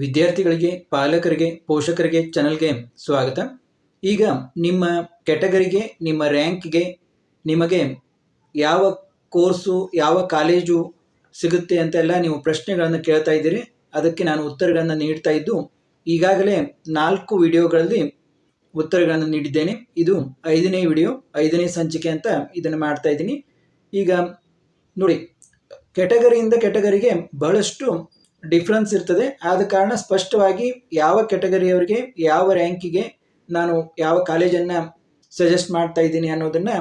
ವಿದ್ಯಾರ್ಥಿಗಳಿಗೆ, ಪಾಲಕರಿಗೆ, ಪೋಷಕರಿಗೆ ಚಾನಲ್ಗೆ ಸ್ವಾಗತ. ಈಗ ನಿಮ್ಮ ಕೆಟಗರಿಗೆ ನಿಮ್ಮ ರ್ಯಾಂಕ್ಗೆ ನಿಮಗೆ ಯಾವ ಕೋರ್ಸು ಯಾವ ಕಾಲೇಜು ಸಿಗುತ್ತೆ ಅಂತೆಲ್ಲ ನೀವು ಪ್ರಶ್ನೆಗಳನ್ನು ಕೇಳ್ತಾ ಇದ್ದೀರಿ. ಅದಕ್ಕೆ ನಾನು ಉತ್ತರಗಳನ್ನು ನೀಡ್ತಾ ಇದ್ದು, ಈಗಾಗಲೇ ನಾಲ್ಕು ವಿಡಿಯೋಗಳಲ್ಲಿ ಉತ್ತರಗಳನ್ನು ನೀಡಿದ್ದೇನೆ. ಇದು ಐದನೇ ವಿಡಿಯೋ, ಐದನೇ ಸಂಚಿಕೆ ಅಂತ ಇದನ್ನು ಮಾಡ್ತಾ ಇದ್ದೀನಿ. ಈಗ ನೋಡಿ ಕೆಟಗರಿಯಿಂದ ಕೆಟಗರಿಗೆ ಬಹಳಷ್ಟು ಡಿಫ್ರೆನ್ಸ್ ಇರ್ತದೆ. ಆದ ಕಾರಣ ಸ್ಪಷ್ಟವಾಗಿ ಯಾವ ಕೆಟಗರಿಯವರಿಗೆ ಯಾವ ರ್ಯಾಂಕಿಗೆ ನಾನು ಯಾವ ಕಾಲೇಜನ್ನು ಸಜೆಸ್ಟ್ ಮಾಡ್ತಾ ಇದ್ದೀನಿ ಅನ್ನೋದನ್ನು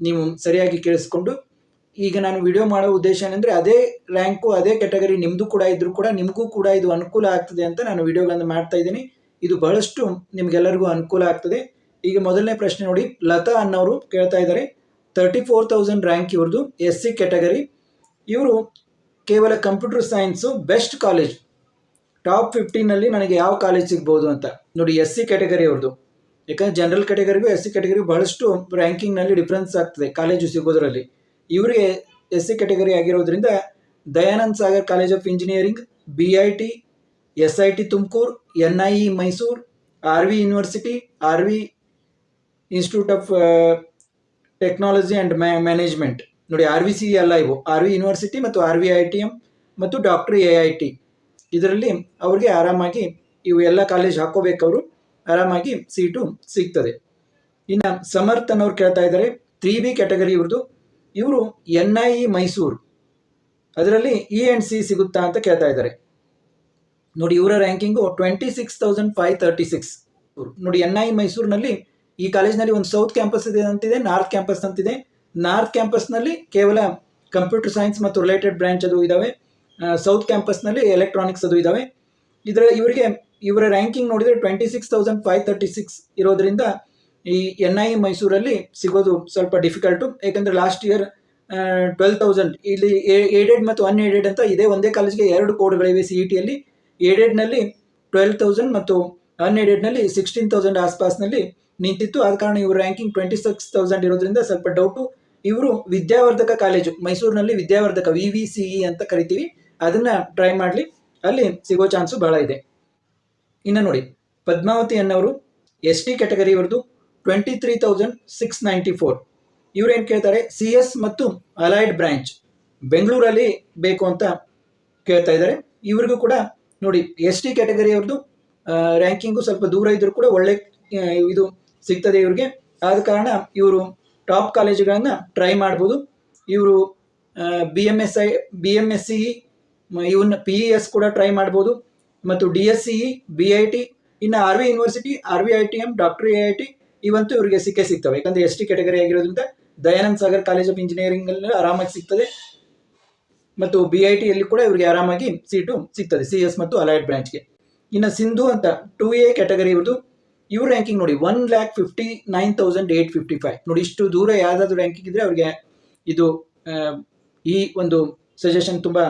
ನೀವು ಸರಿಯಾಗಿ ಕೇಳಿಸ್ಕೊಂಡು, ಈಗ ನಾನು ವಿಡಿಯೋ ಮಾಡೋ ಉದ್ದೇಶ ಏನಂದರೆ ಅದೇ ರ್ಯಾಂಕು ಅದೇ ಕೆಟಗರಿ ನಿಮ್ಮದು ಕೂಡ ಇದ್ದರೂ ಕೂಡ ನಿಮಗೂ ಕೂಡ ಇದು ಅನುಕೂಲ ಆಗ್ತದೆ ಅಂತ ನಾನು ವಿಡಿಯೋಗಳನ್ನು ಮಾಡ್ತಾ ಇದ್ದೀನಿ. ಇದು ಬಹಳಷ್ಟು ನಿಮಗೆಲ್ಲರಿಗೂ ಅನುಕೂಲ ಆಗ್ತದೆ. ಈಗ ಮೊದಲನೇ ಪ್ರಶ್ನೆ ನೋಡಿ, ಲತಾ ಅನ್ನೋರು ಕೇಳ್ತಾ ಇದ್ದಾರೆ ತರ್ಟಿ ಫೋರ್ ತೌಸಂಡ್ ರ್ಯಾಂಕ್ ಇವ್ರದ್ದು ಎಸ್ ಸಿ ಕೆಟಗರಿ ಇವರು ಕೇವಲ computer science best college. Top ಫಿಫ್ಟೀನಲ್ಲಿ ನನಗೆ ಯಾವ ಕಾಲೇಜ್ ಸಿಗ್ಬೋದು ಅಂತ. ನೋಡಿ ಎಸ್ ಸಿ ಕ್ಯಾಟಗರಿ ಅವ್ರದ್ದು ಯಾಕಂದರೆ ಜನರಲ್ ಕ್ಯಾಟಗರಿಗೂ ಎಸ್ ಸಿ ಕ್ಯಾಟಗರಿಗೂ ಬಹಳಷ್ಟು ರ್ಯಾಂಕಿಂಗ್ನಲ್ಲಿ ಡಿಫ್ರೆನ್ಸ್ ಆಗ್ತದೆ ಕಾಲೇಜು ಸಿಗೋದರಲ್ಲಿ. ಇವರಿಗೆ ಎಸ್ ಸಿ ಕ್ಯಾಟಗರಿ ಆಗಿರೋದ್ರಿಂದ Dayanand Sagar college of engineering B I T S I T Tumakuru N I E Mysuru R V university R V institute of technology and management ನೋಡಿ R V C ಎಲ್ಲ ಇವು. R V university ಮತ್ತು R V I T M ಮತ್ತು doctor A I T. ಇದರಲ್ಲಿ ಅವ್ರಿಗೆ ಆರಾಮಾಗಿ ಇವು ಎಲ್ಲ ಕಾಲೇಜ್ ಹಾಕೋಬೇಕವರು ಆರಾಮಾಗಿ ಸೀಟು ಸಿಗ್ತದೆ. ಇನ್ನು ಸಮರ್ಥ್ ಅನ್ನೋರು ಕೇಳ್ತಾ ಇದ್ದಾರೆ ತ್ರೀ ಬಿ ಕ್ಯಾಟಗರಿ ಇವ್ರದ್ದು ಇವರು ಎನ್ ಐ ಇ ಮೈಸೂರು. ಅದರಲ್ಲಿ ಇ ಆ್ಯಂಡ್ ಸಿ ಸಿಗುತ್ತಾ ಅಂತ ಕೇಳ್ತಾ ಇದ್ದಾರೆ ನೋಡಿ ಇವರ ranking twenty six thousand five thirty six ನೋಡಿ ಎನ್ ಐ ಮೈಸೂರಿನಲ್ಲಿ ಈ ಕಾಲೇಜ್ನಲ್ಲಿ ಒಂದು ಸೌತ್ ಕ್ಯಾಂಪಸ್ ಇದೆ ಅಂತಿದೆ ನಾರ್ತ್ ಕ್ಯಾಂಪಸ್ ಅಂತಿದೆ. ನಾರ್ತ್ ಕ್ಯಾಂಪಸ್ನಲ್ಲಿ ಕೇವಲ ಕಂಪ್ಯೂಟರ್ ಸೈನ್ಸ್ ಮತ್ತು ರಿಲೇಟೆಡ್ ಬ್ರ್ಯಾಂಚ್ ಅದು ಇದ್ದಾವೆ ಸೌತ್ ಕ್ಯಾಂಪಸ್ನಲ್ಲಿ ಎಲೆಕ್ಟ್ರಾನಿಕ್ಸ್ ಅದು ಇದ್ದಾವೆ ಇದರ ಇವರಿಗೆ, ಇವರ ರ್ಯಾಂಕಿಂಗ್ ನೋಡಿದರೆ twenty six thousand five thirty six ಇರೋದ್ರಿಂದ ಈ ಎನ್ ಐ ಮೈಸೂರಲ್ಲಿ ಸಿಗೋದು ಸ್ವಲ್ಪ ಡಿಫಿಕಲ್ಟು ಯಾಕಂದರೆ ಲಾಸ್ಟ್ ಇಯರ್ ಟ್ವೆಲ್ ತೌಸಂಡ್ ಇಲ್ಲಿ ಏಡೆಡ್ ಮತ್ತು ಅನ್ ಏಡೆಡ್ ಅಂತ ಇದೇ ಒಂದೇ ಕಾಲೇಜ್ಗೆ ಎರಡು ಕೋಡ್ಗಳಿವೆ ಸಿ ಇ ಟಿಯಲ್ಲಿ ಏಡೆಡ್ನಲ್ಲಿ ಟ್ವೆಲ್ ತೌಸಂಡ್ ಮತ್ತು ಅನ್ಏಡೆಡ್ನಲ್ಲಿ ಸಿಕ್ಸ್ಟೀನ್ ತೌಸಂಡ್ ಆಸ್ಪಾಸ್ನಲ್ಲಿ ನಿಂತಿತ್ತು. ಆದ ಕಾರಣ ಇವ್ರ ರ್ಯಾಂಕಿಂಗ್ ಟ್ವೆಂಟಿ ಸಿಕ್ಸ್ ತೌಸಂಡ್ ಇರೋದ್ರಿಂದ ಸ್ವಲ್ಪ ಡೌಟು ಇವರು ವಿದ್ಯಾವರ್ಧಕ ಕಾಲೇಜು, ಮೈಸೂರಿನಲ್ಲಿ Vidyavardhaka V V C E ಅಂತ ಕರಿತೀವಿ. ಅದನ್ನು ಟ್ರೈ ಮಾಡಲಿ. ಅಲ್ಲಿ ಸಿಗೋ ಚಾನ್ಸು ಭಾಳ ಇದೆ. ಇನ್ನು ನೋಡಿ, ಪದ್ಮಾವತಿ ಅನ್ನೋರು ಎಸ್ ಟಿ ಕ್ಯಾಟಗರಿ ಇವ್ರದ್ದು twenty three thousand six ninety four ಕೇಳ್ತಾರೆ? ಸಿ ಎಸ್ ಮತ್ತು ಅಲೈಡ್ ಬ್ರಾಂಚ್ ಬೆಂಗಳೂರಲ್ಲಿ ಬೇಕು ಅಂತ ಕೇಳ್ತಾ ಇದ್ದಾರೆ ಇವ್ರಿಗೂ ಕೂಡ ನೋಡಿ ಎಸ್ ಟಿ ಕ್ಯಾಟಗರಿ ಅವ್ರದ್ದು ರ್ಯಾಂಕಿಂಗು ಸ್ವಲ್ಪ ದೂರ ಇದ್ದರೂ ಕೂಡ ಒಳ್ಳೆ ಇದು ಸಿಗ್ತದೆ ಇವ್ರಿಗೆ. ಆದ ಕಾರಣ ಇವರು ಟಾಪ್ ಕಾಲೇಜುಗಳನ್ನು ಟ್ರೈ ಮಾಡ್ಬೋದು. ಇವರು B M S I B M S C ಇವನ್ನ ಪಿ ಇ ಎಸ್ ಕೂಡ ಟ್ರೈ ಮಾಡ್ಬೋದು. ಮತ್ತು D S C B I T ಇನ್ನು R V university R V I T M doctor A I T ಇವಂತೂ ಇವರಿಗೆ ಸಿಕ್ಕೇ ಸಿಗ್ತವೆ. ಯಾಕಂದರೆ ಎಸ್ ಟಿ ಕ್ಯಾಟಗರಿ ಆಗಿರೋದ್ರಿಂದ ದಯಾನಂದ ಸಾಗರ್ ಕಾಲೇಜ್ ಆಫ್ ಇಂಜಿನಿಯರಿಂಗಲ್ಲಿ ಆರಾಮಾಗಿ ಸಿಗ್ತದೆ. ಮತ್ತು ಬಿ ಐ ಟಿಯಲ್ಲಿ ಕೂಡ ಇವರಿಗೆ ಆರಾಮಾಗಿ ಸೀಟು ಸಿಗ್ತದೆ ಸಿ ಎಸ್ ಮತ್ತು ಅಲೈಡ್ ಬ್ರಾಂಚ್ಗೆ ಇನ್ನು ಸಿಂಧು ಅಂತ ಟೂ ಎ ಕ್ಯಾಟಗರಿ ಇವ್ರದ್ದು ಇವ್ರ ರ್ಯಾಂಕಿಂಗ್ ನೋಡಿ one lakh fifty nine thousand eight fifty five ನೋಡಿ, ಇಷ್ಟು ದೂರ ಯಾವುದಾದ್ರು ರ್ಯಾಂಕಿಂಗ್ ಇದ್ದರೆ ಅವ್ರಿಗೆ ಇದು ಈ ಒಂದು ಸಜೆಷನ್ ತುಂಬ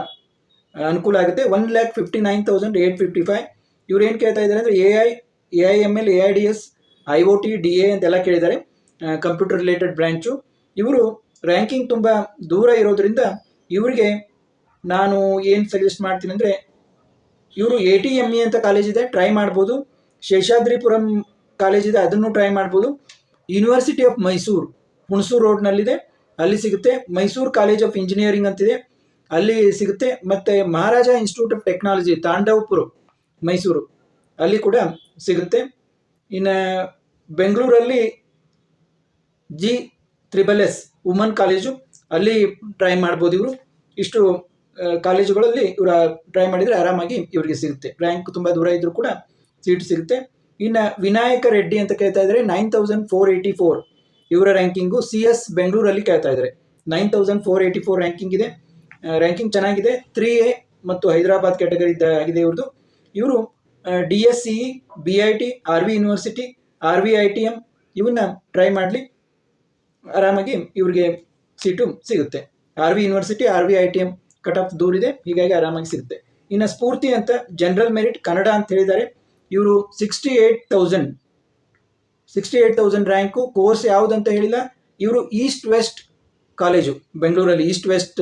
ಅನುಕೂಲ ಆಗುತ್ತೆ. One lakh fifty nine thousand eight fifty five ಇವ್ರು ಏನು ಕೇಳ್ತಾ ಇದ್ದಾರೆ ಅಂದರೆ A I A I M L A I D S I O T D A ಅಂತೆಲ್ಲ ಕೇಳಿದ್ದಾರೆ. ಕಂಪ್ಯೂಟರ್ ರಿಲೇಟೆಡ್ ಬ್ರ್ಯಾಂಚು ಇವರು ರ್ಯಾಂಕಿಂಗ್ ತುಂಬ ದೂರ ಇರೋದ್ರಿಂದ ಇವರಿಗೆ ನಾನು ಏನು ಸಜೆಸ್ಟ್ ಮಾಡ್ತೀನಿ ಅಂದರೆ, ಇವರು ಎ ಟಿ ಎಂ ಇ ಅಂತ ಕಾಲೇಜ್ ಇದೆ ಟ್ರೈ ಮಾಡ್ಬೋದು. ಶೇಷಾದ್ರಿಪುರಂ ಕಾಲೇಜ್ ಇದೆ, ಅದನ್ನು ಟ್ರೈ ಮಾಡ್ಬೋದು. ಯೂನಿವರ್ಸಿಟಿ ಆಫ್ ಮೈಸೂರು ಹುಣಸೂರು ರೋಡ್ನಲ್ಲಿದೆ ಅಲ್ಲಿ ಸಿಗುತ್ತೆ. ಮೈಸೂರು ಕಾಲೇಜ್ ಆಫ್ ಇಂಜಿನಿಯರಿಂಗ್ ಅಂತಿದೆ. ಅಲ್ಲಿ ಸಿಗುತ್ತೆ. ಮತ್ತು Maharaja institute of technology Thandavapura, Mysuru, ಅಲ್ಲಿ ಕೂಡ ಸಿಗುತ್ತೆ. ಇನ್ನು ಬೆಂಗಳೂರಲ್ಲಿ G triple S woman college ಅಲ್ಲಿ ಟ್ರೈ ಮಾಡ್ಬೋದು ಇವರು. ಇಷ್ಟು ಕಾಲೇಜುಗಳಲ್ಲಿ ಇವರ ಟ್ರೈ ಮಾಡಿದರೆ ಆರಾಮಾಗಿ ಇವರಿಗೆ ಸಿಗುತ್ತೆ. ರ್ಯಾಂಕ್ ತುಂಬ ದೂರ ಇದ್ದರೂ ಕೂಡ ಸೀಟ್ ಸಿಗುತ್ತೆ. ಇನ್ನು ವಿನಾಯಕ ರೆಡ್ಡಿ ಅಂತ ಕೇಳ್ತಾ ಇದ್ದಾರೆ nine thousand four eighty four. ಇವರ ರ್ಯಾಂಕಿಂಗು ಸಿ ಎಸ್ ಬೆಂಗಳೂರಲ್ಲಿ ಕೇಳ್ತಾ ಇದ್ದಾರೆ nine thousand four eighty four ranking ಇದೆ. ರ್ಯಾಂಕಿಂಗ್ ಚೆನ್ನಾಗಿದೆ. ತ್ರೀ ಎ ಮತ್ತು ಹೈದರಾಬಾದ್ ಕ್ಯಾಟಗರಿ ಆಗಿದೆ ಇವ್ರದ್ದು ಇವರು D S C B I T R V university R V I T M ಇವನ್ನ ಟ್ರೈ ಮಾಡಲಿ. ಆರಾಮಾಗಿ ಇವ್ರಿಗೆ ಸೀಟು ಸಿಗುತ್ತೆ. R V university R V I T M cut off ದೂರ ಇದೆ ಹೀಗಾಗಿ ಆರಾಮಾಗಿ ಸಿಗುತ್ತೆ. ಇನ್ನು ಸ್ಫೂರ್ತಿ ಅಂತ ಜನರಲ್ ಮೆರಿಟ್ ಕನ್ನಡ ಅಂತ ಹೇಳಿದ್ದಾರೆ. ಇವರು sixty eight thousand sixty eight thousand rank course ಯಾವುದಂತ ಹೇಳಿಲ್ಲ. ಇವರು ಈಸ್ಟ್ ವೆಸ್ಟ್ ಕಾಲೇಜು ಬೆಂಗಳೂರಲ್ಲಿ east west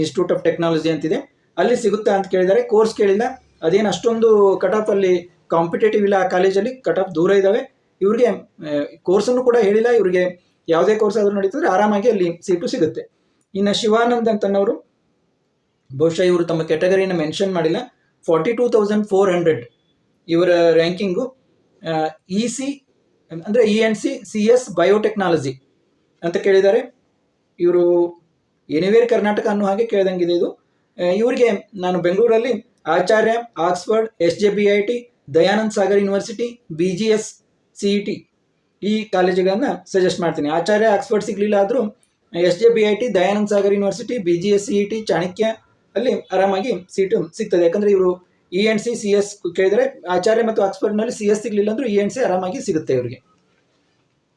institute of technology ಅಂತಿದೆ. ಅಲ್ಲಿ ಸಿಗುತ್ತಾ ಅಂತ ಕೇಳಿದ್ದಾರೆ ಕೋರ್ಸ್ ಕೇಳಿಲ್ಲ. ಅದೇನು ಅಷ್ಟೊಂದು ಕಟ್ ಆಫ್ ಅಲ್ಲಿ ಕಾಂಪಿಟೇಟಿವ್ ಇಲ್ಲ ಆ ಕಾಲೇಜಲ್ಲಿ ಕಟ್ ಆಫ್ ದೂರ ಇದ್ದಾವೆ ಇವರಿಗೆ ಕೋರ್ಸನ್ನು ಕೂಡ ಹೇಳಿಲ್ಲ. ಇವರಿಗೆ ಯಾವುದೇ ಕೋರ್ಸ್ ಆದರೂ ನಡೀತದ್ರೆ ಆರಾಮಾಗಿ ಅಲ್ಲಿ ಸೀಟು ಸಿಗುತ್ತೆ. ಇನ್ನು ಶಿವಾನಂದ್ ಅಂತನವರು ಬಹುಶಃ ಇವರು ತಮ್ಮ ಕ್ಯಾಟಗರಿನ ಮೆನ್ಷನ್ ಮಾಡಿಲ್ಲ. Forty two thousand four hundred ಇವರ ರ್ಯಾಂಕಿಂಗು ಇ ಸಿ ಅಂದರೆ E N C C S biotechnology ಅಂತ ಕೇಳಿದ್ದಾರೆ. ಇವರು ಎನಿವೇರ್ ಕರ್ನಾಟಕ ಅನ್ನೋ ಹಾಗೆ ಕೇಳ್ದಂಗಿದೆ ಇದು. ಇವರಿಗೆ ನಾನು ಬೆಂಗಳೂರಲ್ಲಿ Acharya Oxford S J B I T Dayananda Sagar university B G S C E T ಈ ಕಾಲೇಜುಗಳನ್ನು ಸಜೆಸ್ಟ್ ಮಾಡ್ತೀನಿ. ಆಚಾರ್ಯ ಆಕ್ಸ್ಫರ್ಡ್ ಸಿಗಲಿಲ್ಲ ಆದರೂ S J B I T Dayananda Sagar university B G S C E T Chanakya ಅಲ್ಲಿ ಆರಾಮಾಗಿ seat ಸಿಗ್ತದೆ. ಯಾಕಂದರೆ ಇವರು E N C C S ಕೇಳಿದರೆ ಆಚಾರ್ಯ ಮತ್ತು ಆಕ್ಸ್ಫರ್ಡ್ನಲ್ಲಿ ಸಿ ಎಸ್ ಸಿಗಲಿಲ್ಲ ಅಂದರೂ ಇ ಎನ್ ಸಿ ಆರಾಮಾಗಿ ಸಿಗುತ್ತೆ ಇವರಿಗೆ.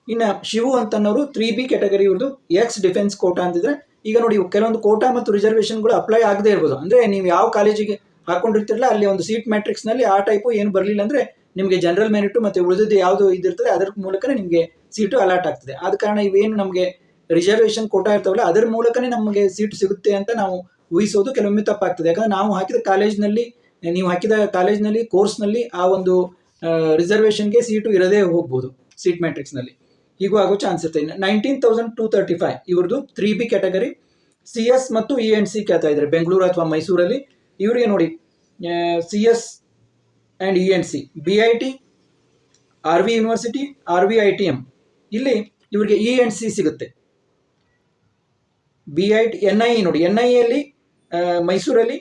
ಇನ್ನು ಶಿವು ಅಂತನವರು ತ್ರೀ ಬಿ ಕ್ಯಾಟಗರಿ ಇವ್ರದ್ದು ಎಕ್ಸ್ ಡಿಫೆನ್ಸ್ ಕೋಟಾ ಅಂತಿದ್ರೆ, ಈಗ ನೋಡಿ ಕೆಲವೊಂದು ಕೋಟಾ ಮತ್ತು ರಿಸರ್ವೇಷನ್ಗಳು ಅಪ್ಲೈ ಆಗದೆ ಇರ್ಬೋದು. ಅಂದರೆ ನೀವು ಯಾವ ಕಾಲೇಜಿಗೆ ಹಾಕೊಂಡಿರ್ತಿರಲ್ಲ, ಅಲ್ಲಿ ಒಂದು ಸೀಟ್ ಮ್ಯಾಟ್ರಿಕ್ಸ್ನಲ್ಲಿ ಆ ಟೈಪು ಏನು ಬರಲಿಲ್ಲ ಅಂದರೆ ನಿಮಗೆ ಜನರಲ್ ಮೆರಿಟು ಮತ್ತು ಉಳಿದಿದ್ದು ಯಾವುದು ಇದಿರ್ತದೆ ಅದರ ಮೂಲಕನೇ ನಿಮಗೆ ಸೀಟು ಅಲಾಟ್ ಆಗ್ತದೆ. ಆದ ಕಾರಣ ಇವೇನು ನಮಗೆ ರಿಸರ್ವೇಷನ್ ಕೋಟಾ ಇರ್ತಾವಲ್ಲ, ಅದರ ಮೂಲಕನೇ ನಮಗೆ ಸೀಟು ಸಿಗುತ್ತೆ ಅಂತ ನಾವು ಊಹಿಸೋದು ಕೆಲವೊಮ್ಮೆ ತಪ್ಪಾಗ್ತದೆ. ಯಾಕಂದ್ರೆ ನಾವು ಹಾಕಿದ ಕಾಲೇಜ್ನಲ್ಲಿ ನೀವು ಹಾಕಿದ ಕಾಲೇಜ್ನಲ್ಲಿ, ಕೋರ್ಸ್ನಲ್ಲಿ ಆ ಒಂದು ರಿಸರ್ವೇಷನ್ಗೆ ಸೀಟು ಇರದೇ ಹೋಗ್ಬೋದು ಸೀಟ್ ಮ್ಯಾಟ್ರಿಕ್ಸ್ನಲ್ಲಿ ಹೀಗೂ ಆಗೋ ಚಾನ್ಸ್ ಇರ್ತದೆ nineteen thousand two thirty five ಇವ್ರದ್ದು three B category C S ಮತ್ತು ಇ ಎನ್ ಸಿ ಕೇಳ್ತಾ ಇದ್ದಾರೆ. ಬೆಂಗಳೂರು ಅಥವಾ ಮೈಸೂರಲ್ಲಿ. ಇವರಿಗೆ ನೋಡಿ C S and E N C B I T R V university R V I T M ಇಲ್ಲಿ ಇವರಿಗೆ ಇ ಎನ್ ಸಿ ಸಿಗುತ್ತೆ. B I T N I ನೋಡಿ. ಎನ್ ಐ ಎಲ್ಲಿ ಮೈಸೂರಲ್ಲಿ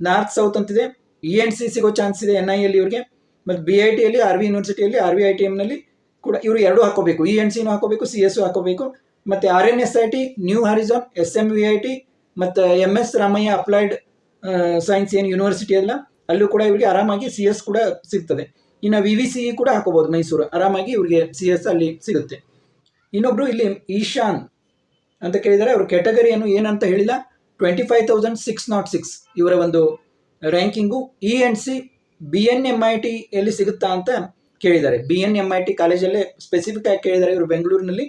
ನಾರ್ತ್ ಸೌತ್ ಅಂತಿದೆ. ಇ ಎನ್ ಸಿ ಸಿಗೋ chance ಇದೆ N I ಎಲ್ಲಿ ಇವ್ರಿಗೆ ಮತ್ತು ಬಿ ಐ ಟಿಯಲ್ಲಿ ಆರ್ ವಿ ಯೂನಿವರ್ಸಿಟಿಯಲ್ಲಿ ಆರ್ ವಿ ಐ ಟಿ ಎಮ್ನಲ್ಲಿ ಕೂಡ ಇವರು ಎರಡು ಹಾಕೋಬೇಕು ಇ ಎನ್ ಸಿನೂ ಹಾಕೋಬೇಕು ಸಿ ಎಸ್ ಹಾಕೋಬೇಕು ಮತ್ತು R N S I T new horizon S M V I T ಮತ್ತು M S Ramaiah applied science ಏನು ಯೂನಿವರ್ಸಿಟಿ ಅಲ್ಲ ಅಲ್ಲೂ ಕೂಡ ಇವರಿಗೆ ಆರಾಮಾಗಿ ಸಿ ಎಸ್ ಕೂಡ ಸಿಗ್ತದೆ. ಇನ್ನು ವಿ ವಿ ಸಿ ಇ ಕೂಡ ಹಾಕೋಬೋದು ಮೈಸೂರು. ಆರಾಮಾಗಿ ಇವರಿಗೆ ಸಿ ಎಸ್ ಅಲ್ಲಿ ಸಿಗುತ್ತೆ. ಇನ್ನೊಬ್ಬರು ಇಲ್ಲಿ ಈಶಾನ್ ಅಂತ ಕೇಳಿದರೆ. ಅವ್ರ ಕ್ಯಾಟಗರಿಯನ್ನು ಏನಂತ ಹೇಳಿಲ್ಲ. Twenty five thousand six nought six ಇವರ ಒಂದು ranking E N C B N M I T ಎಲ್ಲಿ ಸಿಗುತ್ತಾ ಅಂತ ಕೇಳಿದ್ದಾರೆ. B N M I T ಕಾಲೇಜಲ್ಲೇ specific ಆಗಿ ಕೇಳಿದ್ದಾರೆ ಇವರು ಬೆಂಗಳೂರಿನಲ್ಲಿ.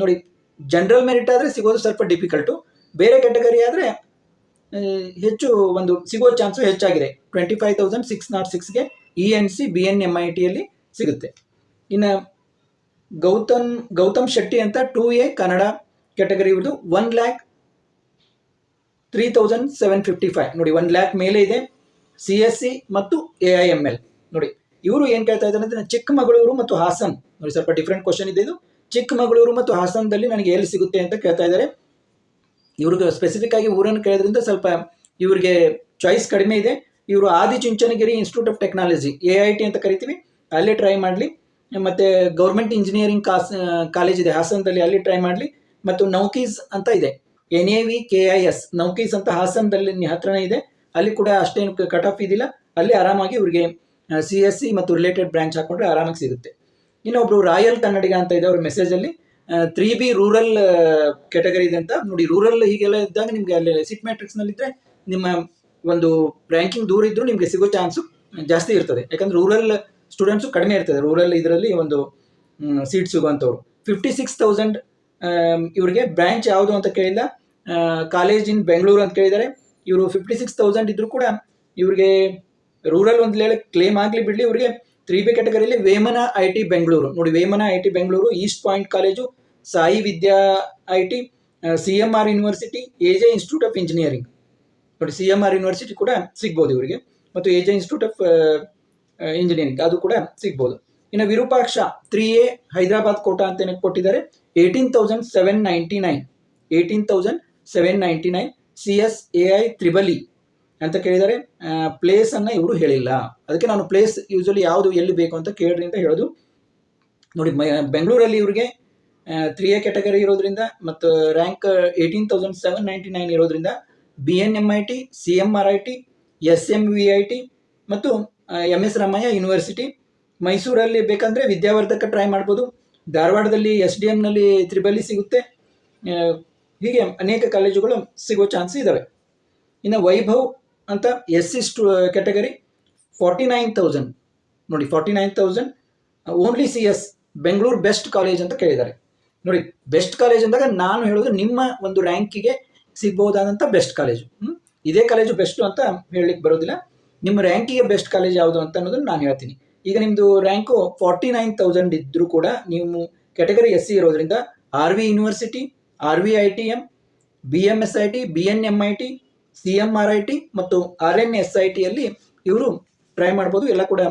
ನೋಡಿ ಜನರಲ್ ಮೆರಿಟ್ ಆದರೆ ಸಿಗೋದು ಸ್ವಲ್ಪ ಡಿಫಿಕಲ್ಟು ಬೇರೆ ಕ್ಯಾಟಗರಿ ಆದರೆ ಹೆಚ್ಚು ಒಂದು ಸಿಗೋ ಚಾನ್ಸು ಹೆಚ್ಚಾಗಿದೆ. Twenty five thousand six nought ಸಿಕ್ಸ್ಗೆ E N C B N M I ಟಿಯಲ್ಲಿ ಸಿಗುತ್ತೆ. ಇನ್ನು ಗೌತಮ್ ಗೌತಮ್ ಶೆಟ್ಟಿ ಅಂತ ಟೂ ಎ ಕನ್ನಡ ಕ್ಯಾಟಗರಿ ಇವ್ರದ್ದು one lakh three thousand seven fifty five ನೋಡಿ ಒನ್ ಲ್ಯಾಕ್ ಮೇಲೆ ಇದೆ ಸಿ ಎಸ್ ಸಿ ಮತ್ತು ಎ ಐ ಎಂ ಎಲ್ ನೋಡಿ, ಇವರು ಏನು ಕೇಳ್ತಾ ಇದ್ದಾರೆ ಅಂದರೆ, ಚಿಕ್ಕಮಗಳೂರು ಮತ್ತು ಹಾಸನ್. ನೋಡಿ, ಸ್ವಲ್ಪ ಡಿಫ್ರೆಂಟ್ ಕ್ವಶನ್ ಇದೆ ಇದು. ಚಿಕ್ಕಮಗಳೂರು ಮತ್ತು ಹಾಸನದಲ್ಲಿ ನನಗೆ ಎಲ್ಲಿ ಸಿಗುತ್ತೆ ಅಂತ ಕೇಳ್ತಾ ಇದ್ದಾರೆ. ಇವ್ರಿಗೆ ಸ್ಪೆಸಿಫಿಕ್ ಆಗಿ ಊರನ್ನು ಕೇಳೋದ್ರಿಂದ ಸ್ವಲ್ಪ ಇವರಿಗೆ ಚಾಯ್ಸ್ ಕಡಿಮೆ ಇದೆ. ಇವರು Adichunchanagiri institute of technology A I T ಅಂತ ಕರಿತೀವಿ. ಅಲ್ಲಿ ಟ್ರೈ ಮಾಡಲಿ. ಮತ್ತು ಗೌರ್ಮೆಂಟ್ ಇಂಜಿನಿಯರಿಂಗ್ ಕಾಸ್ ಕಾಲೇಜ್ ಇದೆ. ಹಾಸನದಲ್ಲಿ ಅಲ್ಲಿ ಟ್ರೈ ಮಾಡಲಿ. ಮತ್ತು ನೌಕೀಸ್ ಅಂತ ಇದೆ. N A V K I S Navkis ಅಂತ ಹಾಸನದಲ್ಲಿ ಹತ್ರನೇ ಇದೆ. ಅಲ್ಲಿ ಕೂಡ ಅಷ್ಟೇನು ಕಟ್ ಆಫ್ ಇದಿಲ್ಲ. ಅಲ್ಲಿ ಆರಾಮಾಗಿ ಇವರಿಗೆ ಸಿ ಎಸ್ ಸಿ ಮತ್ತು ರಿಲೇಟೆಡ್ ಬ್ರಾಂಚ್ ಹಾಕೊಂಡ್ರೆ ಆರಾಮಾಗಿ ಸಿಗುತ್ತೆ. ಇನ್ನೊಬ್ರು ರಾಯಲ್ ಕನ್ನಡಿಗ ಅಂತ ಇದೆ ಅವ್ರ ಮೆಸೇಜಲ್ಲಿ ತ್ರೀ ಬಿ ರೂರಲ್ ಕ್ಯಾಟಗರಿ ಇದೆ ಅಂತ. ನೋಡಿ ರೂರಲ್ ಹೀಗೆಲ್ಲ ಇದ್ದಾಗ ನಿಮಗೆ ಅಲ್ಲಿ ಸಿಟ್ ಮ್ಯಾಟ್ರಿಕ್ಸ್ನಲ್ಲಿದ್ದರೆ ನಿಮ್ಮ ಒಂದು ರ್ಯಾಂಕಿಂಗ್ ದೂರ ಇದ್ದರೂ ನಿಮಗೆ ಸಿಗೋ ಚಾನ್ಸು ಜಾಸ್ತಿ ಇರ್ತದೆ. ಯಾಕಂದ್ರೆ ರೂರಲ್ ಸ್ಟೂಡೆಂಟ್ಸು ಕಡಿಮೆ ಇರ್ತದೆ. ರೂರಲ್ ಇದರಲ್ಲಿ ಒಂದು ಸೀಟ್ ಸಿಗುವಂಥವ್ರು. ಫಿಫ್ಟಿ ಸಿಕ್ಸ್ ತೌಸಂಡ್ ಇವರಿಗೆ ಬ್ರ್ಯಾಂಚ್ ಯಾವುದು ಅಂತ ಕೇಳಿಲ್ಲ. ಕಾಲೇಜ್ ಇನ್ ಬೆಂಗಳೂರು ಅಂತ ಕೇಳಿದ್ದಾರೆ. ಇವರು ಫಿಫ್ಟಿ ಸಿಕ್ಸ್ ತೌಸಂಡ್ ಇದ್ರು ಕೂಡ ಇವರಿಗೆ ರೂರಲ್ ಒಂದು ಹೇಳಿ ಕ್ಲೇಮ್ ಆಗಲಿ ಬಿಡಲಿ, ಇವರಿಗೆ ತ್ರೀ ಬಿ ಕ್ಯಾಟಗರಿಯಲ್ಲಿ ವೇಮನ ಐ ಟಿ ಬೆಂಗಳೂರು ನೋಡಿ, Vemana I T Bengaluru east point college Sai Vidya I T C M R university A J institute of engineering ನೋಡಿ ಸಿ ಎಂ ಆರ್ ಯೂನಿವರ್ಸಿಟಿ ಕೂಡ ಸಿಗ್ಬೋದು ಇವರಿಗೆ. ಮತ್ತು A J institute of engineering ಅದು ಕೂಡ ಸಿಗ್ಬೋದು. ಇನ್ನು Virupaksha three A Hyderabad quota ಅಂತ ಕೊಟ್ಟಿದ್ದಾರೆ? Nine. Eighteen thousand seven ninety nine C S A I ಅಂತ ಕೇಳಿದ್ದಾರೆ. ಪ್ಲೇಸನ್ನು ಇವರು ಹೇಳಿಲ್ಲ. ಅದಕ್ಕೆ ನಾನು ಪ್ಲೇಸ್ ಯೂಶಲಿ ಯಾವುದು ಎಲ್ಲಿ ಬೇಕು ಅಂತ ಕೇಳ್ರಿ ಅಂತ ಹೇಳೋದು. ನೋಡಿ ಬೆಂಗಳೂರಲ್ಲಿ ಇವರಿಗೆ ತ್ರೀ ಎ ಕ್ಯಾಟಗರಿ ಇರೋದ್ರಿಂದ ಮತ್ತು rank eighteen thousand seven ninety nine ಇರೋದ್ರಿಂದ B N M I T C M R I T S M V I T ಮತ್ತು ಎಂ ಎಸ್ ರಾಮಯ್ಯ ಯೂನಿವರ್ಸಿಟಿ ಮೈಸೂರಲ್ಲಿ ಬೇಕಂದರೆ ವಿದ್ಯಾವರ್ಧಕ ಟ್ರೈ ಮಾಡ್ಬೋದು. ಧಾರವಾಡದಲ್ಲಿ ಎಸ್ ಡಿ ಎಮ್ನಲ್ಲಿ ತ್ರಿಬಲಿ ಸಿಗುತ್ತೆ. ಹೀಗೆ ಅನೇಕ ಕಾಲೇಜುಗಳು ಸಿಗೋ ಚಾನ್ಸ್ ಇದ್ದಾವೆ ಇನ್ನು ವೈಭವ್ ಅಂತ ಎಸ್ ಸಿ ಸ್ಟು ಕ್ಯಾಟಗರಿ ಫಾರ್ಟಿ ನೈನ್ ತೌಸಂಡ್ ನೋಡಿ forty nine thousand only C S Bengaluru best college ಅಂತ ಕೇಳಿದ್ದಾರೆ. ನೋಡಿ ಬೆಸ್ಟ್ ಕಾಲೇಜ್ ಅಂದಾಗ ನಾನು ಹೇಳೋದು ನಿಮ್ಮ ಒಂದು ರ್ಯಾಂಕಿಗೆ ಸಿಗ್ಬೋದಾದಂಥ ಬೆಸ್ಟ್ ಕಾಲೇಜು? ಇದೇ ಕಾಲೇಜು ಬೆಸ್ಟು ಅಂತ ಹೇಳಲಿಕ್ಕೆ ಬರೋದಿಲ್ಲ. ನಿಮ್ಮ ರ್ಯಾಂಕಿಗೆ ಬೆಸ್ಟ್ ಕಾಲೇಜ್ ಯಾವುದು ಅಂತ ಅನ್ನೋದನ್ನು ನಾನು ಹೇಳ್ತೀನಿ. ಈಗ ನಿಮ್ಮದು ರ್ಯಾಂಕು ಫಾರ್ಟಿ ನೈನ್ ತೌಸಂಡ್ ಇದ್ದರೂ ಕೂಡ ನೀವು ಕ್ಯಾಟಗರಿ ಎಸ್ ಸಿ ಇರೋದ್ರಿಂದ R V university R V I T M B M S I T B N M I T C M R I T ಮತ್ತು ಆರ್ ಎನ್ ಎಸ್ ಐ ಟಿಯಲ್ಲಿ ಇವರು try ಮಾಡ್ಬೋದು. ಎಲ್ಲ ಕೂಡ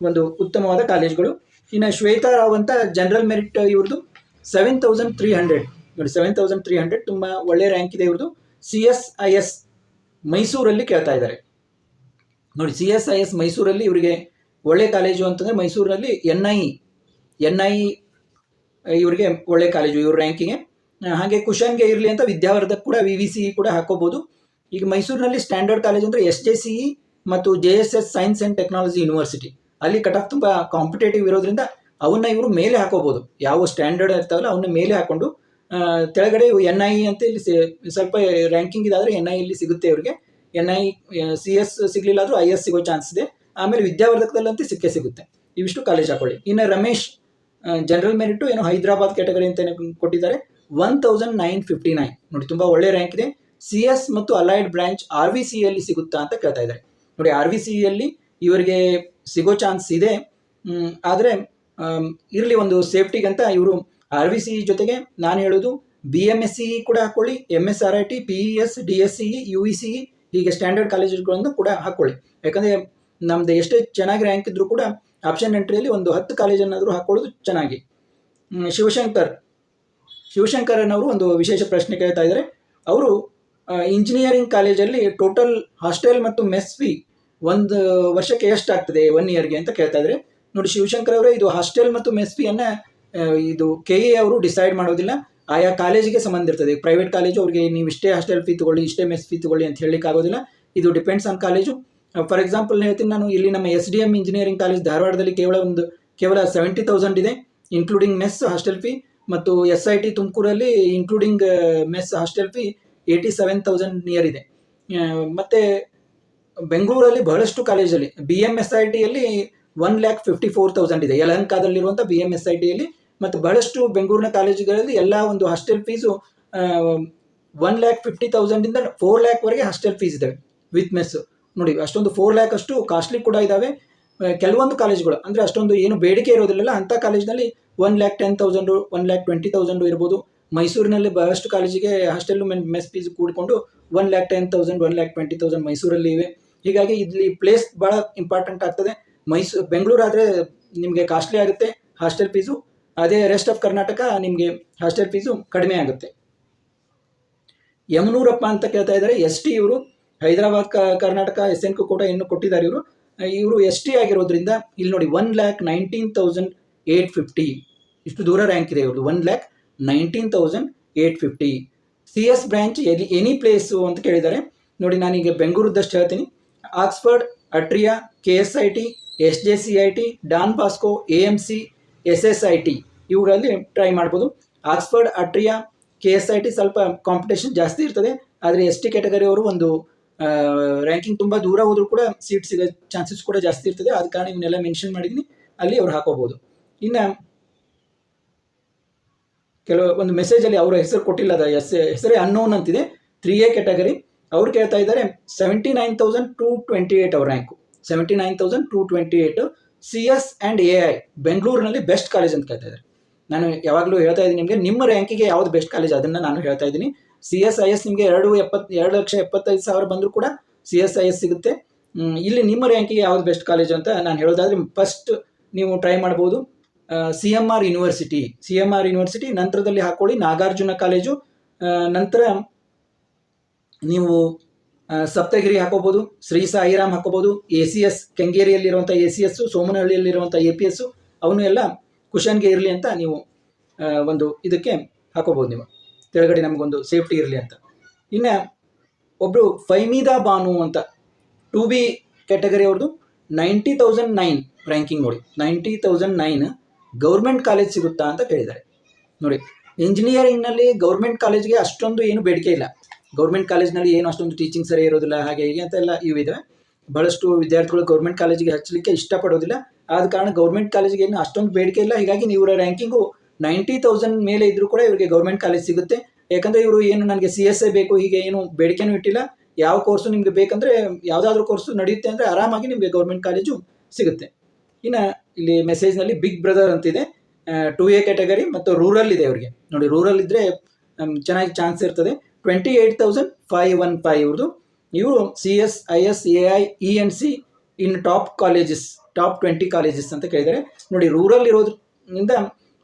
ಒಂದು ಉತ್ತಮವಾದ ಕಾಲೇಜ್ಗಳು. ಇನ್ನು ಶ್ವೇತಾ ರಾವ್ ಅಂತ ಜನರಲ್ ಮೆರಿಟ್ ಇವ್ರದ್ದು ಸೆವೆನ್ ತೌಸಂಡ್ ತ್ರೀ ಹಂಡ್ರೆಡ್ ನೋಡಿ ಸೆವೆನ್ ತೌಸಂಡ್ ತ್ರೀ ಹಂಡ್ರೆಡ್ ತುಂಬ ಒಳ್ಳೆ ರ್ಯಾಂಕ್ ಇದೆ ಇವ್ರದ್ದು ಸಿ ಎಸ್ ಐ ಎಸ್ ಮೈಸೂರಲ್ಲಿ ಕೇಳ್ತಾ ಇದ್ದಾರೆ. ನೋಡಿ ಸಿ ಎಸ್ ಐ ಎಸ್ ಮೈಸೂರಲ್ಲಿ ಇವರಿಗೆ ಒಳ್ಳೆ ಕಾಲೇಜು ಅಂತಂದರೆ ಮೈಸೂರಿನಲ್ಲಿ ಎನ್ ಐ ಎನ್ ಐ, ಇವರಿಗೆ ಒಳ್ಳೆ ಕಾಲೇಜು, ಇವ್ರ ರ್ಯಾಂಕಿಗೆ ಹಾಗೆ ಕುಶನ್ಗೆ ಇರಲಿ ಅಂತ ವಿದ್ಯಾವರ್ಧಕ್ ಕೂಡ ವಿ ವಿ ಸಿ ಕೂಡ ಹಾಕೋಬಹುದು ಈಗ ಮೈಸೂರಿನಲ್ಲಿ ಸ್ಟ್ಯಾಂಡರ್ಡ್ ಕಾಲೇಜ್ ಅಂದ್ರೆ ಎಸ್ ಜೆ ಸಿ ಮತ್ತು J S S science and technology university ಅಲ್ಲಿ ಕಟ್ ಆಫ್ ತುಂಬ ಕಾಂಪಿಟೇಟಿವ್ ಇರೋದ್ರಿಂದ ಅವನ್ನ ಇವರು ಮೇಲೆ ಹಾಕೋಬಹುದು ಯಾವ ಸ್ಟ್ಯಾಂಡರ್ಡ್ ಇರ್ತಾವಲ್ಲ ಅವನ್ನ ಮೇಲೆ ಹಾಕೊಂಡು ಕೆಳಗಡೆ ಎನ್ ಐ ಅಂತ ಇಲ್ಲಿ ಸ್ವಲ್ಪ ರ್ಯಾಂಕಿಂಗ್ ಇದಾದರೆ ಎನ್ ಐ ಇಲ್ಲಿ ಸಿಗುತ್ತೆ ಇವ್ರಿಗೆ. ಎನ್ ಐ ಸಿ ಎಸ್ ಸಿಗಲಿಲ್ಲ ಆದರೂ ಐ ಎಸ್ ಸಿಗೋ ಚಾನ್ಸ್ ಇದೆ. ಆಮೇಲೆ ವಿದ್ಯಾವರ್ಧಕದಲ್ಲಂತೂ ಸಿಕ್ಕೇ ಸಿಗುತ್ತೆ. ಇವಿಷ್ಟು ಕಾಲೇಜ್ ಹಾಕೊಳ್ಳಿ. ಇನ್ನು ರಮೇಶ್ ಜನರಲ್ ಮೆರಿಟು ಏನೋ ಹೈದರಾಬಾದ್ ಕ್ಯಾಟಗರಿ ಅಂತ ಕೊಟ್ಟಿದ್ದಾರೆ. One thousand nine fifty nine ನೋಡಿ, ತುಂಬ ಒಳ್ಳೆ ರ್ಯಾಂಕ್ ಇದೆ. ಸಿ ಎಸ್ ಮತ್ತು ಅಲೈಡ್ ಬ್ರಾಂಚ್ ಆರ್ ವಿ ಸಿಯಲ್ಲಿ ಸಿಗುತ್ತಾ ಅಂತ ಕೇಳ್ತಾ ಇದ್ದಾರೆ. ನೋಡಿ ಆರ್ ವಿ ಸಿಯಲ್ಲಿ ಇವರಿಗೆ ಸಿಗೋ ಚಾನ್ಸ್ ಇದೆ. ಆದರೆ ಇರಲಿ ಒಂದು ಸೇಫ್ಟಿಗಂತ ಇವರು ಆರ್ ವಿ ಸಿ ಜೊತೆಗೆ ನಾನು ಹೇಳೋದು ಬಿ ಎಂ ಎಸ್ ಸಿ ಕೂಡ ಹಾಕ್ಕೊಳ್ಳಿ M S R I T P E S D S C U E C ಹೀಗೆ ಸ್ಟ್ಯಾಂಡರ್ಡ್ ಕಾಲೇಜುಗಳನ್ನು ಕೂಡ ಹಾಕ್ಕೊಳ್ಳಿ ಯಾಕಂದರೆ ನಮ್ಮದು ಎಷ್ಟೇ ಚೆನ್ನಾಗಿ ರ್ಯಾಂಕ್ ಇದ್ದರೂ ಕೂಡ ಆಪ್ಷನ್ ಎಂಟ್ರಿಯಲ್ಲಿ ಒಂದು ಹತ್ತು ಕಾಲೇಜನ್ನಾದರೂ ಹಾಕ್ಕೊಳ್ಳೋದು ಚೆನ್ನಾಗಿ. ಶಿವಶಂಕರ್ ಶಿವಶಂಕರ್. ಶಿವಶಂಕರನವರು ಒಂದು ವಿಶೇಷ ಪ್ರಶ್ನೆ ಕೇಳ್ತಾ ಇದ್ದಾರೆ. ಅವರು ಇಂಜಿನಿಯರಿಂಗ್ ಕಾಲೇಜಲ್ಲಿ ಟೋಟಲ್ ಹಾಸ್ಟೆಲ್ ಮತ್ತು ಮೆಸ್ ಫೀ ಒಂದು ವರ್ಷಕ್ಕೆ ಎಷ್ಟಾಗ್ತದೆ ಒನ್ ಇಯರ್ಗೆ ಅಂತ ಕೇಳ್ತಾ ಇದ್ದಾರೆ. ನೋಡಿ, ಶಿವಶಂಕರ್ ಅವರೇ ಇದು ಹಾಸ್ಟೆಲ್ ಮತ್ತು ಮೆಸ್ ಫೀಯನ್ನು ಇದು ಕೆ ಎ ಅವರು ಡಿಸೈಡ್ ಮಾಡೋದಿಲ್ಲ. ಆಯಾ ಕಾಲೇಜಿಗೆ ಸಂಬಂಧ ಇರ್ತದೆ. ಪ್ರೈವೇಟ್ ಕಾಲೇಜು ಅವ್ರಿಗೆ ನೀವು ಇಷ್ಟೇ ಹಾಸ್ಟೆಲ್ ಫೀ ತಗೊಳ್ಳಿ, ಇಷ್ಟೇ ಮೆಸ್ ಫೀ ತಗೊಳ್ಳಿ ಅಂತ ಹೇಳಲಿಕ್ಕೆ ಆಗೋದಿಲ್ಲ ಇದು depends on college for example ಹೇಳ್ತೀನಿ, ನಾನು ಇಲ್ಲಿ ನಮ್ಮ S D M engineering college ಧಾರವಾಡದಲ್ಲಿ ಕೇವಲ ಒಂದು, ಕೇವಲ ಸೆವೆಂಟಿ ತೌಸಂಡ್ ಇದೆ ಇನ್ಕ್ಲೂಡಿಂಗ್ ಮೆಸ್ ಹಾಸ್ಟೆಲ್ ಫೀ ಮತ್ತು ಎಸ್ ಐ ಟಿ ತುಮಕೂರಲ್ಲಿ including mess hostel fee eighty seven thousand near ಇದೆ. ಮತ್ತು ಬೆಂಗಳೂರಲ್ಲಿ ಬಹಳಷ್ಟು ಕಾಲೇಜಲ್ಲಿ B M S I ಟಿಯಲ್ಲಿ one lakh fifty four thousand ಇದೆ. ಯಲಹಂಕಾದಲ್ಲಿರುವಂಥ ಬಿ ಎಂ ಎಸ್ ಐ ಟಿಯಲ್ಲಿ ಮತ್ತು ಬಹಳಷ್ಟು ಬೆಂಗಳೂರಿನ ಕಾಲೇಜುಗಳಲ್ಲಿ ಎಲ್ಲ ಒಂದು hostel fees one lakh fifty ತೌಸಂಡಿಂದ four ಲ್ಯಾಕ್ವರೆಗೆ ಹಾಸ್ಟೆಲ್ ಫೀಸ್ ಇದ್ದಾವೆ ವಿತ್ ಮೆಸ್ ನೋಡಿ, ಅಷ್ಟೊಂದು ಫೋರ್ ಲ್ಯಾಕ್ ಅಷ್ಟು ಕಾಸ್ಟ್ಲಿ ಕೂಡ ಇದ್ದಾವೆ ಕೆಲವೊಂದು ಕಾಲೇಜುಗಳು ಅಂದರೆ ಅಷ್ಟೊಂದು ಏನು ಬೇಡಿಕೆ ಇರೋದಿಲ್ಲ ಅಂಥ ಕಾಲೇಜ್ನಲ್ಲಿ one lakh ten thousand one lakh twenty thousand ಇರ್ಬೋದು. ಮೈಸೂರಿನಲ್ಲಿ ಬಹಳಷ್ಟು ಕಾಲೇಜಿಗೆ ಹಾಸ್ಟೆಲ್ಲು ಮೆಸ್ ಫೀಸ್ ಕೂಡಿಕೊಂಡು one lakh ten thousand one lakh twenty thousand ಮೈಸೂರಲ್ಲಿ ಇವೆ. ಹೀಗಾಗಿ ಇಲ್ಲಿ ಪ್ಲೇಸ್ ಭಾಳ ಇಂಪಾರ್ಟೆಂಟ್ ಆಗ್ತದೆ. ಮೈಸೂರು ಬೆಂಗಳೂರು ಆದರೆ ನಿಮಗೆ ಕಾಸ್ಟ್ಲಿ ಆಗುತ್ತೆ ಹಾಸ್ಟೆಲ್ ಫೀಸು ಅದೇ ರೆಸ್ಟ್ ಆಫ್ ಕರ್ನಾಟಕ ನಿಮಗೆ ಹಾಸ್ಟೆಲ್ ಫೀಸು ಕಡಿಮೆ ಆಗುತ್ತೆ. ಯಮನೂರಪ್ಪ ಅಂತ ಕೇಳ್ತಾ ಇದ್ದಾರೆ ಎಸ್ ಟಿ ಇವರು ಹೈದರಾಬಾದ್ ಕರ್ನಾಟಕ ಎಸ್ ಎನ್ ಕೂಡ ಇನ್ನು ಕೊಟ್ಟಿದ್ದಾರೆ ಇವರು. ಇವರು ಎಸ್ ಟಿ ಆಗಿರೋದ್ರಿಂದ ಇಲ್ಲಿ ನೋಡಿ one lakh nineteen thousand eight fifty ಇಷ್ಟು ದೂರ ರ್ಯಾಂಕ್ ಇದೆ ಇವ್ರದ್ದು one lakh nineteen thousand eight fifty C S branch ಎಲ್ಲಿ ಎನಿ ಪ್ಲೇಸು ಅಂತ ಕೇಳಿದ್ದಾರೆ. ನೋಡಿ ನಾನೀಗ ಬೆಂಗಳೂರದಷ್ಟು ಹೇಳ್ತೀನಿ. Oxford Atria K S I T S J C I T Don Bosco A M C S S I T ಇವುಗಳಲ್ಲಿ try ಮಾಡ್ಬೋದು. Oxford Atria K S I T ಸ್ವಲ್ಪ ಕಾಂಪಿಟೇಷನ್ ಜಾಸ್ತಿ ಇರ್ತದೆ. ಆದರೆ ಎಸ್ ಟಿ ಕ್ಯಾಟಗರಿ ಅವರು ಒಂದು ranking ತುಂಬ ದೂರ ಹೋದರೂ ಕೂಡ ಸೀಟ್ ಸಿಗೋ ಚಾನ್ಸಸ್ ಕೂಡ ಜಾಸ್ತಿ ಇರ್ತದೆ. ಆದ ಕಾರಣ ಇವನ್ನೆಲ್ಲ ಮೆನ್ಷನ್ ಮಾಡಿದ್ದೀನಿ ಅಲ್ಲಿ ಅವ್ರು ಹಾಕೋಬಹುದು ಇನ್ನು ಕೆಲವು ಒಂದು ಮೆಸೇಜಲ್ಲಿ ಅವರ ಹೆಸರು ಕೊಟ್ಟಿಲ್ಲ ಅದ. ಎಸ್, ಹೆಸರೇ ಅನ್ನೋನ್ ಅಂತಿದೆ. ತ್ರೀ ಎ ಕ್ಯಾಟಗರಿ ಅವ್ರು ಕೇಳ್ತಾ ಇದ್ದಾರೆ seventy nine thousand two twenty eight ಅವ್ರ rank seventy nine thousand two twenty eight C S and A I ಬೆಂಗಳೂರಿನಲ್ಲಿ ಬೆಸ್ಟ್ ಕಾಲೇಜ್ ಅಂತ ಕೇಳ್ತಾ ಇದ್ದಾರೆ. ನಾನು ಯಾವಾಗಲೂ ಹೇಳ್ತಾ ಇದ್ದೀನಿ ನಿಮಗೆ, ನಿಮ್ಮ ರ್ಯಾಂಕಿಗೆ ಯಾವ್ದು ಬೆಸ್ಟ್ ಕಾಲೇಜ್ ಅದನ್ನು ನಾನು ಹೇಳ್ತಾ ಇದ್ದೀನಿ. ಸಿ ಎಸ್ ಐ ಎಸ್ ನಿಮಗೆ ಎರಡು ಎಪ್ಪತ್ತು ಎರಡು ಲಕ್ಷ ಎಪ್ಪತ್ತೈದು ಸಾವಿರ ಬಂದರೂ ಕೂಡ ಸಿ ಎಸ್ ಐ ಎಸ್ ಸಿಗುತ್ತೆ. ಇಲ್ಲಿ ನಿಮ್ಮ ರ್ಯಾಂಕಿಗೆ ಯಾವ್ದು ಬೆಸ್ಟ್ ಕಾಲೇಜು ಅಂತ ನಾನು ಹೇಳೋದಾದ್ರೆ ಫಸ್ಟ್ ನೀವು ಟ್ರೈ ಮಾಡ್ಬೋದು C M R university C M R university ನಂತರದಲ್ಲಿ ಹಾಕೊಳ್ಳಿ, ನಾಗಾರ್ಜುನ ಕಾಲೇಜು ನಂತರ ನೀವು ಸಪ್ತಗಿರಿ ಹಾಕೋಬೋದು, ಶ್ರೀ ಸಾಯಿರಾಮ್ ಹಾಕೋಬೋದು, ಎ ಸಿ ಎಸ್ ಕೆಂಗೇರಿಯಲ್ಲಿರುವಂಥ ಎ ಸಿ ಎಸ್ಸು ಸೋಮನಹಳ್ಳಿಯಲ್ಲಿರುವಂಥ ಎ ಪಿ ಎಸ್ಸು ಅವನು ಎಲ್ಲ ಕುಶನ್ಗೆ ಇರಲಿ ಅಂತ ನೀವು ಒಂದು ಇದಕ್ಕೆ ಹಾಕೋಬೋದು ನೀವು. ಕೆಳಗಡೆ ನಮಗೊಂದು ಸೇಫ್ಟಿ ಇರಲಿ ಅಂತ. ಇನ್ನು ಒಬ್ಬರು ಫೈಮಿದಾ ಬಾನು ಅಂತ ಟು ಬಿ ಕ್ಯಾಟಗರಿ ಅವ್ರದ್ದು ನೈಂಟಿ ತೌಸಂಡ್ ನೈನ್ ರ್ಯಾಂಕಿಂಗ್ ನೋಡಿ. Ninety thousand nine government college ಸಿಗುತ್ತಾ ಅಂತ ಕೇಳಿದ್ದಾರೆ. ನೋಡಿ ಇಂಜಿನಿಯರಿಂಗ್ನಲ್ಲಿ ಗೌರ್ಮೆಂಟ್ ಕಾಲೇಜ್ಗೆ ಅಷ್ಟೊಂದು ಏನು ಬೇಡಿಕೆ ಇಲ್ಲ. ಗೌರ್ಮೆಂಟ್ ಕಾಲೇಜ್ನಲ್ಲಿ ಏನು ಅಷ್ಟೊಂದು ಟೀಚಿಂಗ್ ಸರಿ ಇರೋದಿಲ್ಲ, ಹಾಗೆ ಹೀಗೆ ಅಂತೆಲ್ಲ ಇವಿದೆ ಬಹಳಷ್ಟು ವಿದ್ಯಾರ್ಥಿಗಳು ಗೌರ್ಮೆಂಟ್ ಕಾಲೇಜಿಗೆ ಹಚ್ಚಲಿಕ್ಕೆ ಇಷ್ಟಪಡೋದಿಲ್ಲ. ಆದ ಕಾರಣ ಗೌರ್ಮೆಂಟ್ ಕಾಲೇಜಿಗೆ ಏನು ಅಷ್ಟೊಂದು ಬೇಡಿಕೆ ಇಲ್ಲ. ಹೀಗಾಗಿ ನೀವು ರ್ಯಾಂಕಿಂಗು ನೈಂಟಿ ತೌಸಂಡ್ ಮೇಲೆ ಇದ್ದರೂ ಕೂಡ ಇವರಿಗೆ ಗೌರ್ಮೆಂಟ್ ಕಾಲೇಜ್ ಸಿಗುತ್ತೆ. ಯಾಕಂದರೆ ಇವರು ಏನು ನನಗೆ ಸಿ ಎಸ್ ಎ ಬೇಕು, ಹೀಗೆ ಏನು ಬೇಡಿಕೆನೂ ಇಟ್ಟಿಲ್ಲ. ಯಾವ ಕೋರ್ಸು ನಿಮಗೆ ಬೇಕಂದ್ರೆ ಯಾವುದಾದ್ರೂ ಕೋರ್ಸು ನಡೆಯುತ್ತೆ ಅಂದರೆ ಆರಾಮಾಗಿ ನಿಮಗೆ ಗೌರ್ಮೆಂಟ್ ಕಾಲೇಜು ಸಿಗುತ್ತೆ. ಇನ್ನು ಇಲ್ಲಿ ಮೆಸೇಜ್ನಲ್ಲಿ ಬಿಗ್ ಬ್ರದರ್ ಅಂತಿದೆ. ಟು ಎ ಕ್ಯಾಟಗರಿ ಮತ್ತು ರೂರಲ್ ಇದೆ ಅವರಿಗೆ ನೋಡಿ ರೂರಲ್ ಇದ್ದರೆ ಚೆನ್ನಾಗಿ ಚಾನ್ಸ್ ಇರ್ತದೆ. Twenty eight thousand five one five ಇವ್ರದ್ದು ಇವರು C S I S A I E N C in top colleges top twenty colleges ಅಂತ ಕೇಳಿದ್ದಾರೆ. ನೋಡಿ ರೂರಲ್ ಇರೋದ್ರಿಂದ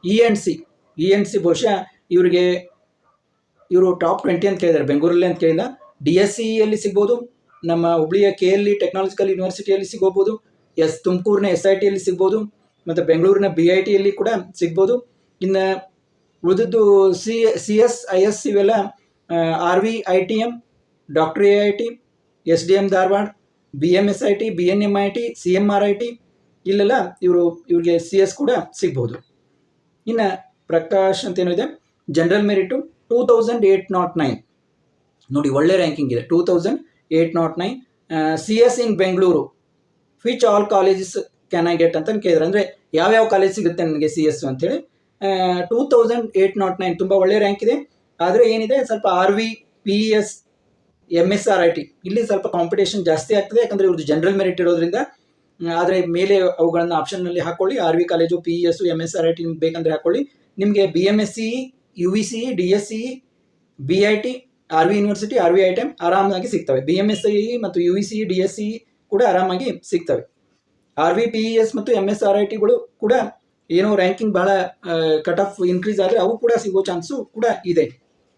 E N C E N C ಬಹುಶಃ ಇವರಿಗೆ ಇವರು ಟಾಪ್ ಟ್ವೆಂಟಿ ಅಂತ ಕೇಳಿದ್ದಾರೆ, ಬೆಂಗಳೂರಲ್ಲಿ ಅಂತ ಕೇಳಿಲ್ಲ ಡಿ ಎಸ್ ಸಿಯಲ್ಲಿ ಸಿಗ್ಬೋದು, ನಮ್ಮ ಹುಬ್ಳಿಯ ಕೆ ಎಲ್ ಇ ಟೆಕ್ನಾಲಜಿಕಲ್ ಯೂನಿವರ್ಸಿಟಿಯಲ್ಲಿ ಸಿಗೋಬೋದು, ಎಸ್ ತುಮಕೂರಿನ ಎಸ್ ಐ ಟಿಯಲ್ಲಿ ಸಿಗ್ಬೋದು, ಮತ್ತು ಬೆಂಗಳೂರಿನ ಬಿ ಐ ಟಿಯಲ್ಲಿ ಕೂಡ ಸಿಗ್ಬೋದು. ಇನ್ನು ಉಳಿದದ್ದು C C S I S ಇವೆಲ್ಲ R V I T M doctor A I T S D M Dharwad B M S I T B N M I T C M R I T ಇಲ್ಲೆಲ್ಲ ಇವರು, ಇವ್ರಿಗೆ C S ಕೂಡ ಸಿಗ್ಬೋದು. ಇನ್ನು ಪ್ರಕಾಶ್ ಅಂತ ಏನಿದೆ general merit two thousand eight nought nine ನೋಡಿ ಒಳ್ಳೆ ರ್ಯಾಂಕಿಂಗ್ ಇದೆ. Two thousand eight nought nine C S in Bengaluru which all colleges can I get ಅಂತ ಕೇಳಿದ್ರೆ. ಅಂದರೆ ಯಾವ್ಯಾವ ಕಾಲೇಜ್ ಸಿಗುತ್ತೆ ನನಗೆ ಸಿ ಎಸ್ ಅಂತೇಳಿ? Two thousand eight nought nine ತುಂಬ ಒಳ್ಳೆ ರ್ಯಾಂಕ್ ಇದೆ. ಆದರೆ ಏನಿದೆ? ಸ್ವಲ್ಪ R V P S M S R I T ಇಲ್ಲಿ ಸ್ವಲ್ಪ ಕಾಂಪಿಟೇಷನ್ ಜಾಸ್ತಿ ಆಗ್ತದೆ. ಯಾಕಂದರೆ ಇವ್ರದ್ದು ಜನರಲ್ ಮೆರಿಟ್ ಇರೋದ್ರಿಂದ ಆದರೆ ಮೇಲೆ ಅವುಗಳನ್ನು ಆಪ್ಷನ್ನಲ್ಲಿ ಹಾಕೊಳ್ಳಿ. R V college P S M S R I T ಬೇಕಂದರೆ ಹಾಕೊಳ್ಳಿ. ನಿಮಗೆ B M S C U V C D S C B I T R V university R V I T ಆರಾಮಾಗಿ ಸಿಗ್ತವೆ. ಬಿ ಎಂ ಎಸ್ ಸಿ ಮತ್ತು U V C D S C ಕೂಡ ಆರಾಮಾಗಿ ಸಿಗ್ತವೆ. R V P E S ಮತ್ತು M S R I ಟಿಗಳು ಕೂಡ ಏನೋ ರ್ಯಾಂಕಿಂಗ್ ಭಾಳ ಕಟ್ ಆಫ್ ಇನ್ಕ್ರೀಸ್ ಆದರೆ ಅವು ಕೂಡ ಸಿಗೋ ಚಾನ್ಸು ಕೂಡ ಇದೆ.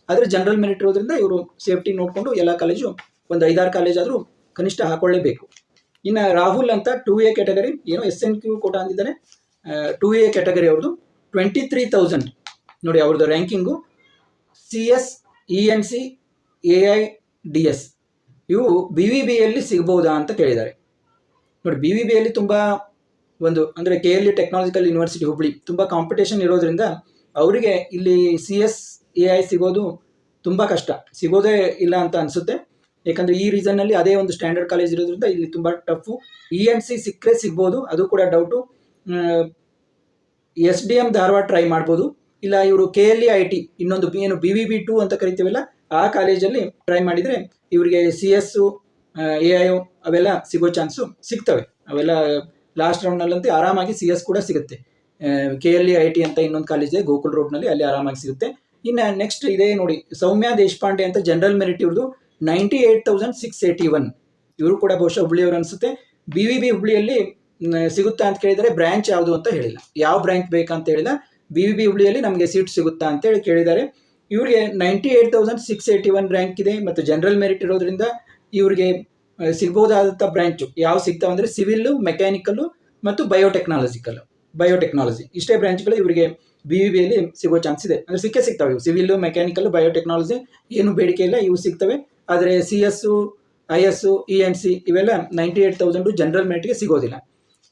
ಆದರೆ ಜನರಲ್ ಮೆರಿಟ್ ಇರೋದ್ರಿಂದ ಇವರು ಸೇಫ್ಟಿ ನೋಡಿಕೊಂಡು ಎಲ್ಲ ಕಾಲೇಜು ಒಂದು ಐದಾರು ಕಾಲೇಜಾದರೂ ಕನಿಷ್ಠ ಹಾಕೊಳ್ಳೇಬೇಕು. ಇನ್ನು ರಾಹುಲ್ ಅಂತ ಟೂ ಎ ಕ್ಯಾಟಗರಿ ಏನೋ ಎಸ್ ಎನ್ ಕ್ಯೂ ಕೋಟ ಅಂದಿದ್ದಾರೆ. ಟೂ ಎ ಕ್ಯಾಟಗರಿ ಅವ್ರದ್ದು ಟ್ವೆಂಟಿ ತ್ರೀ ತೌಸಂಡ್ ನೋಡಿ ಅವ್ರದ್ದು ranking C S E N C A I D S ಇವು ಬಿ ವಿ ಬಿಯಲ್ಲಿ ಸಿಗ್ಬೋದಾ ಅಂತ ಕೇಳಿದ್ದಾರೆ. ನೋಡಿ ಬಿ ವಿ ಬಿಯಲ್ಲಿ ತುಂಬ ಒಂದು, ಅಂದರೆ K L E technological university Hubli, ತುಂಬ ಕಾಂಪಿಟೇಷನ್ ಇರೋದ್ರಿಂದ ಅವರಿಗೆ ಇಲ್ಲಿ ಸಿ ಎಸ್ ಎ ಐ ಸಿಗೋದು ತುಂಬ ಕಷ್ಟ. ಸಿಗೋದೇ ಇಲ್ಲ ಅಂತ ಅನಿಸುತ್ತೆ. ಯಾಕಂದರೆ ಈ ರೀಸನ್ನಲ್ಲಿ ಅದೇ ಒಂದು ಸ್ಟ್ಯಾಂಡರ್ಡ್ ಕಾಲೇಜ್ ಇರೋದ್ರಿಂದ ಇಲ್ಲಿ ತುಂಬ ಟಫು ಇ ಎನ್ ಸಿ ಸಿಕ್ಕರೆ ಸಿಗ್ಬೋದು, ಅದು ಕೂಡ doubt S D M Dharwad try ಮಾಡ್ಬೋದು. ಇಲ್ಲ ಇವರು K L E I T ಇನ್ನೊಂದು ಏನು ಬಿ ವಿ ಬಿ ಟು ಅಂತ ಕರಿತೀವಲ್ಲ, ಆ ಕಾಲೇಜಲ್ಲಿ ಟ್ರೈ ಮಾಡಿದರೆ ಇವರಿಗೆ ಸಿ ಎಸ್ಸು ಎ ಐ ಅವೆಲ್ಲ ಸಿಗೋ ಚಾನ್ಸು ಸಿಗ್ತವೆ. ಅವೆಲ್ಲ ಲಾಸ್ಟ್ ರೌಂಡ್ನಲ್ಲಂತೂ ಆರಾಮಾಗಿ ಸಿ ಎಸ್ ಕೂಡ ಸಿಗುತ್ತೆ. K L E I T ಅಂತ ಇನ್ನೊಂದು ಕಾಲೇಜ್ ಇದೆ, ಗೋಕುಲ್ ರೋಡ್ನಲ್ಲಿ ಅಲ್ಲಿ ಆರಾಮಾಗಿ ಸಿಗುತ್ತೆ. ಇನ್ನು ನೆಕ್ಸ್ಟ್ ಇದೇ ನೋಡಿ, ಸೌಮ್ಯ ದೇಶಪಾಂಡೆ ಅಂತ ಜನರಲ್ ಮೆರಿಟ್ ಇವ್ರದ್ದು ninety eight thousand six eighty one. ಇವರು ಕೂಡ ಬಹುಶಃ ಹುಬ್ಳಿಯವರು ಅನಿಸುತ್ತೆ. ಬಿ ವಿ ಬಿ ಹುಬ್ಳಿಯಲ್ಲಿ ಸಿಗುತ್ತಾ ಅಂತ ಕೇಳಿದರೆ ಬ್ರ್ಯಾಂಚ್ ಯಾವುದು ಅಂತ ಹೇಳಿಲ್ಲ. ಯಾವ ಬ್ರ್ಯಾಂಚ್ ಬೇಕಂತ ಹೇಳಿಲ್ಲ. ಬಿ ವಿ ಬಿ ಹುಬ್ಳಿಯಲ್ಲಿ ನಮಗೆ ಸೀಟ್ ಸಿಗುತ್ತಾ ಅಂತೇಳಿ ಕೇಳಿದ್ದಾರೆ. ಇವರಿಗೆ ninety eight thousand six eighty one rank ಇದೆ ಮತ್ತು ಜನರಲ್ ಮೆರಿಟ್ ಇರೋದ್ರಿಂದ ಇವರಿಗೆ ಸಿಗ್ಬೋದಾದಂಥ ಬ್ರ್ಯಾಂಚು. ಯಾವ ಸಿಗ್ತಾವೆ ಅಂದರೆ ಸಿವಿಲ್ಲು, ಮೆಕ್ಯಾನಿಕಲ್ಲು ಮತ್ತು ಬಯೋಟೆಕ್ನಾಲಜಿಕಲ್ ಬಯೋಟೆಕ್ನಾಲಜಿ. ಇಷ್ಟೇ ಬ್ರಾಂಚ್ಗಳು ಇವರಿಗೆ ಬಿ ವಿ ಬಿಯಲ್ಲಿ ಸಿಗೋ ಚಾನ್ಸ್ ಇದೆ. ಅಂದರೆ ಸಿಕ್ಕೇ ಸಿಗ್ತವೆ ಇವು. ಸಿವಿಲ್ಲು, ಮೆಕ್ಯಾನಿಕಲ್ಲು, ಬಯೋಟೆಕ್ನಾಲಜಿ ಏನು ಬೇಡಿಕೆ ಇಲ್ಲ, ಇವು ಸಿಗ್ತವೆ. ಆದರೆ C S I S E N C ಇವೆಲ್ಲ ನೈಂಟಿ ಏಯ್ಟ್ ತೌಸಂಡು ಜನರಲ್ ಮೆರಿಟ್ಗೆ ಸಿಗೋದಿಲ್ಲ.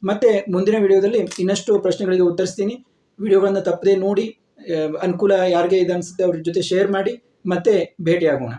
ಮತ್ತು ಮುಂದಿನ ವಿಡಿಯೋದಲ್ಲಿ ಇನ್ನಷ್ಟು ಪ್ರಶ್ನೆಗಳಿಗೆ ಉತ್ತರಿಸ್ತೀನಿ. ವಿಡಿಯೋಗಳನ್ನು ತಪ್ಪದೆ ನೋಡಿ ಅನುಕೂಲ ಯಾರಿಗೆ ಇದೆ ಅನಿಸುತ್ತೆ ಅವ್ರ ಜೊತೆ ಶೇರ್ ಮಾಡಿ, ಮತ್ತೆ ಭೇಟಿಯಾಗೋಣ.